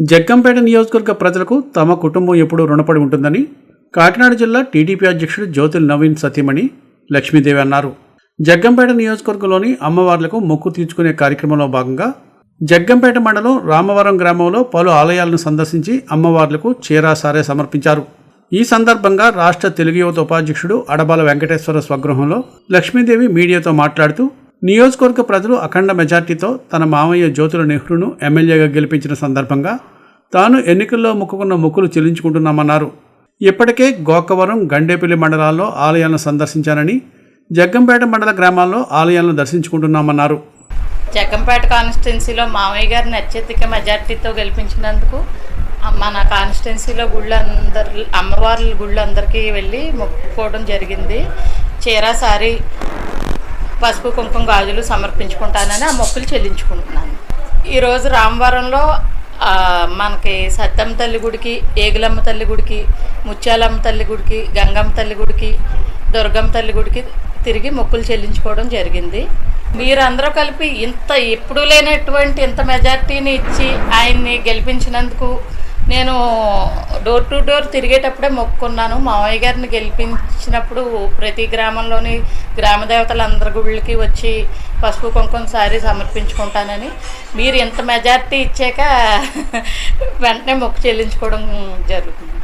జగ్గంపేట నియోజకవర్గ ప్రజలకు తమ కుటుంబం ఎప్పుడూ రుణపడి ఉంటుందని కాకినాడ జిల్లా టీడీపీ అధ్యక్షుడు జ్యోతిల్ నవీన్ సతీమణి లక్ష్మీదేవి అన్నారు. జగ్గంపేట నియోజకవర్గంలోని అమ్మవార్లకు మొక్కు తీర్చుకునే కార్యక్రమంలో భాగంగా జగ్గంపేట మండలం రామవరం గ్రామంలో పలు ఆలయాలను సందర్శించి అమ్మవార్లకు చీరా సారే సమర్పించారు. ఈ సందర్భంగా రాష్ట్ర తెలుగు యువత ఉపాధ్యక్షుడు అడబాల వెంకటేశ్వర స్వగృహంలో లక్ష్మీదేవి మీడియాతో మాట్లాడుతూ నియోజకవర్గ ప్రజలు అఖండ మెజార్టీతో తన మామయ్య జ్యోతుల నెహ్రూను ఎమ్మెల్యేగా గెలిపించిన సందర్భంగా తాను ఎన్నికల్లో మొక్కుకున్న మొక్కులు చెల్లించుకుంటున్నామన్నారు. ఇప్పటికే గోకవరం గండేపల్లి మండలాల్లో ఆలయాలను సందర్శించానని జగ్గంపేట మండల గ్రామాల్లో ఆలయాలను దర్శించుకుంటున్నామన్నారు. జగ్గంపేట కాన్స్టిట్యున్సీలో మామయ్య గారిని అత్యధిక మెజార్టీతో గెలిపించినందుకు మన కాన్స్టిట్యున్సీలో గుళ్ళు అందరు అమ్మవార్ల గుళ్ళు అందరికీ వెళ్ళి మొక్కుకోవడం జరిగింది. చీర సారీ పసుపు కుంకుమ గాజులు సమర్పించుకుంటానని ఆ మొక్కులు చెల్లించుకుంటున్నాను. ఈరోజు రామవరంలో మనకి సత్తమ్మ తల్లి గుడికి ఏగులమ్మ తల్లి గుడికి ముత్యాలమ్మ తల్లి గుడికి గంగమ్మ తల్లి గుడికి దుర్గమ్మ తల్లి గుడికి తిరిగి మొక్కులు చెల్లించుకోవడం జరిగింది. మీరందరూ కలిపి ఇంత ఎప్పుడూ లేనటువంటి ఇంత మెజార్టీని ఇచ్చి ఆయన్ని గెలిపించినందుకు నేను డోర్ టు డోర్ తిరిగేటప్పుడే మొక్కుకున్నాను. మావయ్య గారిని గెలిపించినప్పుడు ప్రతి గ్రామంలోని గ్రామ దేవతలందరి గుళ్ళకి వచ్చి పసుపు కుంకుమ సారీ సమర్పించుకుంటానని. మీరు ఇంత మెజార్టీ ఇచ్చాక వెంటనే మొక్కు చెల్లించుకోవడం జరుగుతుంది.